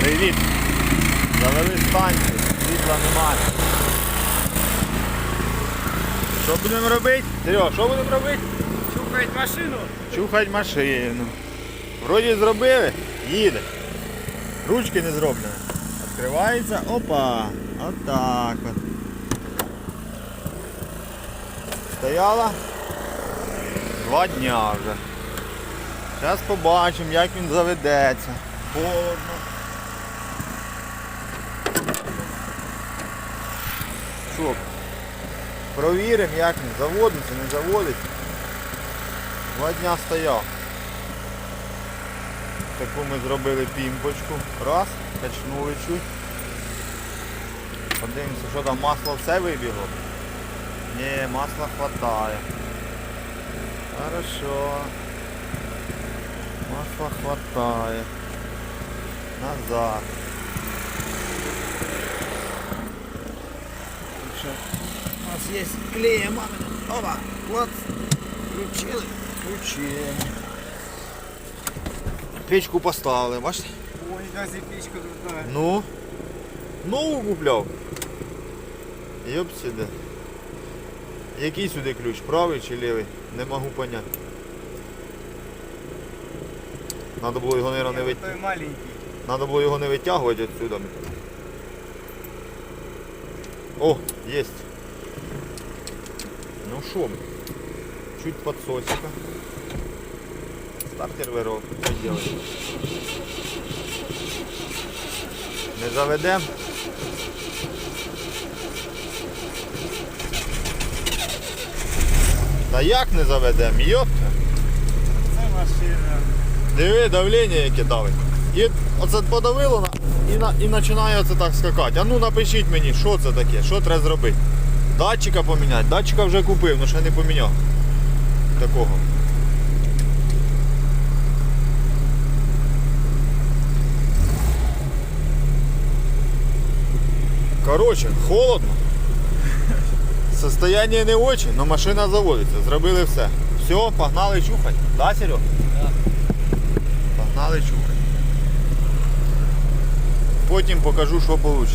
Привіт! Завели станцію, світла немає. Що будемо робити? Серега, що будемо робити? Чухають машину. Чухать машину. Вроді зробили, їде. Ручки не зроблені. Відкривається, опа. Отак от. Стояла два дня вже. Зараз побачимо, як він заведеться. Холодно. Що? Провіримо, як він заводиться, не заводиться. Два дня стояв. Таку ми зробили пімпочку. Раз, качнули чуть. Подивимося, що там масло все вибігло. Ні, масла хватає. Хорошо. Масла хватає. Назад. Так що Є клея мамина. Опа, вот. Включили. Включили. Печку поставили, бачите? Ой, газі пічка крута. Ну, нову купляв. Йоп сюди. Який сюди ключ? Правий чи лівий? Не можу поняти. Надо було його, наверное, не Той витягувати. маленький. Надо було його не витягувати відсюди. О, есть. Ну що, чуть подсосика. Стартер виров. Що делать? Не заведем. Та як не заведем? Йопта. Це машина. Диви, давлення яке давить. І оце подавило і, на, і починає оце так скакати. А ну напишіть мені, що це таке, що треба зробити. Датчика поміняти. Датчика вже купив, але ще не поміняв. Такого. Коротше, холодно. Состояние не очень, но машина заводиться. Зробили все. Все, погнали чухать. Да, Серег? Погнали чухать. Потім покажу, що вийде.